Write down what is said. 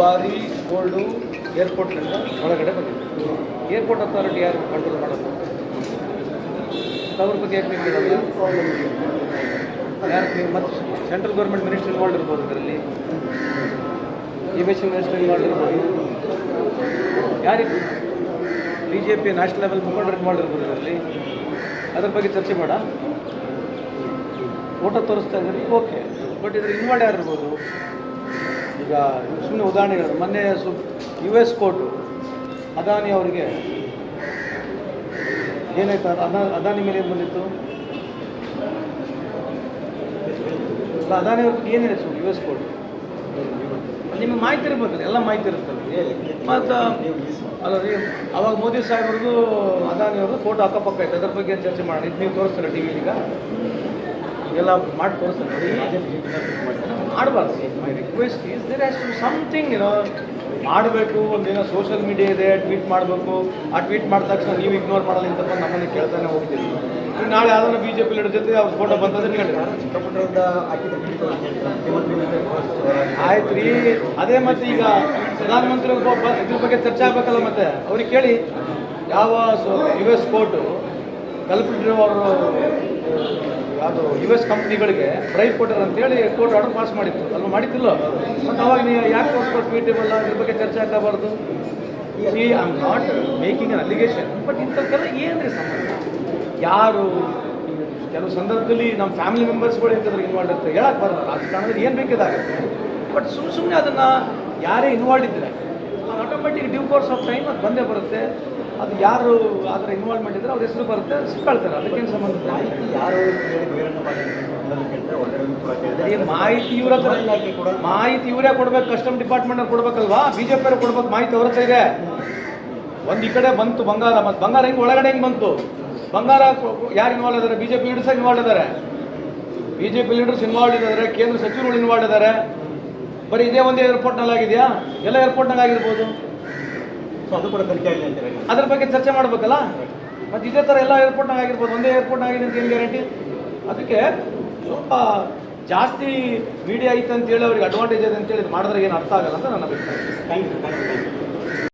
Lorry gold ಏರ್ಪೋರ್ಟ್ನಿಂದ ಒಳಗಡೆ ಬಂದಿದೆ. Airport authority ಯಾರು ಕಂಟ್ರೋಲ್ ಮಾಡೋದು? ಅವ್ರ ಬಗ್ಗೆ ಯಾಕೆ ಯಾರು ನೀವು ಮತ್ತು ಸೆಂಟ್ರಲ್ ಗೌರ್ಮೆಂಟ್ ಮಿನಿಸ್ಟರ್ ಇನ್ವಾಲ್ಡ್ ಇರ್ಬೋದು ಇದರಲ್ಲಿ ಇಮಿಷನ್ ಮಿನಿಸ್ಟರ್ ಇನ್ವಾಲ್ಡ್ ಇರ್ಬೋದು. ಯಾರಿಗೆ? B J P national level ಮುಖಂಡರು ಇನ್ವಾಲ್ಡ್ ಇರ್ಬೋದು ಇದರಲ್ಲಿ ಅದ್ರ ಬಗ್ಗೆ ಚರ್ಚೆ ಮಾಡ ಫೋಟೋ ತೋರಿಸ್ತಾ ಇದ್ದಾರೆ. ಓಕೆ ಬಟ್ ಇದ್ರ ಇನ್ವಾಲ್ಡ್ ಯಾರು ಇರ್ಬೋದು ಈಗ ಸುಮ್ಮನೆ ಉದಾಹರಣೆ ಹೇಳೋದು ಮೊನ್ನೆ ಸು ಯು ಎಸ್ ಕೋರ್ಟು ಅದಾನಿ ಅವರಿಗೆ ಏನಾಯ್ತು? ಅದ ಅದಾನಿ ಮೇಲೆ ಏನು ಬಂದಿತ್ತು? ಅಲ್ಲ ಅದಾನಿ ಅವ್ರಿಗೆ ಏನಿದೆ ಸು ಯು ಎಸ್ ಕೋರ್ಟ್ ನಿಮಗೆ ಮಾಹಿತಿ ಇರ್ಬೇಕಲ್ಲ ಎಲ್ಲ ಮಾಹಿತಿ ಇರುತ್ತಲ್ಲ. ಮತ್ತು ಅಲ್ಲ ರೀ ಅವಾಗ ಮೋದಿ ಸಾಹೇಬ್ರದ್ದು ಅದಾನಿ ಅವ್ರದ್ದು ಫೋಟೋ ಅಕ್ಕಪಕ್ಕ ಇತ್ತು ಅದ್ರ ಬಗ್ಗೆ ಏನು ಚರ್ಚೆ ಮಾಡಿ ಇದು ನೀವು ತೋರಿಸ್ತಾರೆ ಟಿ ವಿಲಿಗ ಎಲ್ಲ ಮಾಡಿ ತೋರಿಸ್ತಾರೆ ಮಾಡಬಾರ್ದು. My request is there as to something ಏನೋ ಮಾಡಬೇಕು ಒಂದೇನೋ ಸೋಷಿಯಲ್ ಮೀಡಿಯಾ ಇದೆ ಟ್ವೀಟ್ ಮಾಡಬೇಕು. ಆ ಟ್ವೀಟ್ ಮಾಡಿದ ತಕ್ಷಣ ನೀವು ಇಗ್ನೋರ್ ಮಾಡಲ್ಲ ಅಂತ ಬಂದು ನಮ್ಮನ್ನು ಕೇಳ್ತಾನೆ ಹೋಗ್ತೀವಿ. ಈಗ ನಾಳೆ ಯಾವ್ದಾದ್ರು ಬಿ ಜೆ ಪಿ ಲೀಡರ್ ಜೊತೆ ಅವ್ರ ಫೋಟೋ ಬಂತಂದ್ರೆ ಆಯ್ತು ರೀ. ಅದೇ ಮತ್ತೆ ಈಗ ಪ್ರಧಾನಮಂತ್ರಿ ಇದ್ರ ಬಗ್ಗೆ ಚರ್ಚೆ ಆಗ್ಬೇಕಲ್ಲ ಮತ್ತೆ? ಅವ್ರಿಗೆ ಕೇಳಿ. ಯಾವ ಯು ಎಸ್ ಕೋರ್ಟು ಕಲ್ಪಿಟ್ಟಿರೋ ಅವರು ಯಾವುದು ಯು ಎಸ್ ಕಂಪ್ನಿಗಳಿಗೆ ಬ್ರೈಬ್ ಕೊಟ್ಟರು ಅಂತೇಳಿ ಕೋರ್ಟ್ ಆರ್ಡರ್ ಪಾಸ್ ಮಾಡಿತ್ತು. ಅಲ್ವಾ ಮಾಡಿದ್ದಿಲ್ಲ ಮತ್ತು ಅವಾಗ ನೀವು ಯಾಕೆ ತೋರಿಸ್ಕೊಟ್ಟು ಮೀಟಿಂಗ್ ಅದ್ರ ಬಗ್ಗೆ ಚರ್ಚೆ ಆಗಬಾರ್ದು C I am not making an allegation but ಇಂಥದ್ದೆಲ್ಲ ಏನು ರೀ ಸಂಬಂಧ? ಯಾರು ಕೆಲವು ಸಂದರ್ಭದಲ್ಲಿ ನಮ್ಮ ಫ್ಯಾಮಿಲಿ ಮೆಂಬರ್ಸ್ಗಳು ಇಂಥದ್ರಿಗೆ ಇನ್ವಾಲ್ವ್ ಇರ್ತಾರೆ ಹೇಳಕ್ಕೆ ಬರಲ್ಲ. ರಾಜಕಾರಣದಲ್ಲಿ ಏನು ಬೇಕಿದಾಗುತ್ತೆ? ಬಟ್ ಸುಮ್ಮ ಸುಮ್ಮನೆ ಅದನ್ನು ಯಾರೇ ಇನ್ವಾಲ್ಡ್ ಇದ್ದರೆ automatic due course of time ಅದು ಬಂದೇ ಬರುತ್ತೆ. ಅದು ಯಾರು ಅದರ ಇನ್ವಾಲ್ವ್ಮೆಂಟ್ ಇದ್ದರೆ ಅವ್ರ ಹೆಸರು ಬರುತ್ತೆ ಸಿಕ್ಕೊಳ್ತಾರೆ ಅದಕ್ಕೇನು ಸಂಬಂಧ ಯಾರು ಮಾಹಿತಿ ಇವರ ಮಾಹಿತಿ ಇವರೇ ಕೊಡ್ಬೇಕು ಕಸ್ಟಮ್ ಡಿಪಾರ್ಟ್ಮೆಂಟ್ ಅವ್ರು ಕೊಡ್ಬೇಕಲ್ವಾ? ಬಿ ಜೆ ಪಿ ಕೊಡ್ಬೇಕು ಮಾಹಿತಿ ಅವ್ರ ಹತ್ರ ಇದೆ. ಒಂದು ಈ ಕಡೆ ಬಂತು ಬಂಗಾರ ಮತ್ತು ಬಂಗಾರ ಹೆಂಗ್ ಒಳಗಡೆ ಹೆಂಗ್ ಬಂತು? ಬಂಗಾರ ಯಾರು ಇನ್ವಾಲ್ವ್ ಇದ್ದಾರೆ ಬಿಜೆಪಿ ಲೀಡರ್ಸ್ ಇನ್ವಾಲ್ವ್ ಇದ್ದಾರೆ ಬಿಜೆಪಿ ಲೀಡರ್ಸ್ ಇನ್ವಾಲ್ವ್ ಇದ್ದಾರೆ ಕೇಂದ್ರ ಸಚಿವರು ಇನ್ವಾಲ್ವ್ ಇದ್ದಾರೆ ಬರೀ ಇದೇ ಒಂದೇ ಏರ್ಪೋರ್ಟ್ನಲ್ಲಿ ಆಗಿದೆಯಾ ಎಲ್ಲ ಏರ್ಪೋರ್ಟ್ನಾಗ ಆಗಿರ್ಬೋದು. ಸೊ ಅದು ಕೂಡ ತನಿಖೆ ಆಗಿದೆ ಅಂತ ಹೇಳಿ. ಅದ್ರ ಬಗ್ಗೆ ಚರ್ಚೆ ಮಾಡ್ಬೇಕಲ್ಲ? ಮತ್ತು ಇದೇ ಥರ ಎಲ್ಲ ಏರ್ಪೋರ್ಟ್ನಾಗ ಆಗಿರ್ಬೋದು. ಒಂದೇ ಏರ್ಪೋರ್ಟ್ನಾಗ ಆಗಿದೆ ಅಂತ ಏನು ಗ್ಯಾರಂಟಿ ಅದಕ್ಕೆ ಸ್ವಲ್ಪ ಜಾಸ್ತಿ ಮೀಡಿಯಾ ಐತೆ ಅಂತೇಳಿ ಅವ್ರಿಗೆ ಅಡ್ವಾಂಟೇಜ್ ಇದೆ ಅಂತೇಳಿ ಮಾಡಿದ್ರೆ ಏನು ಅರ್ಥ ಆಗಲ್ಲ ಅಂತ ನನ್ನ ಅಭಿಪ್ರಾಯ. Thank you thank you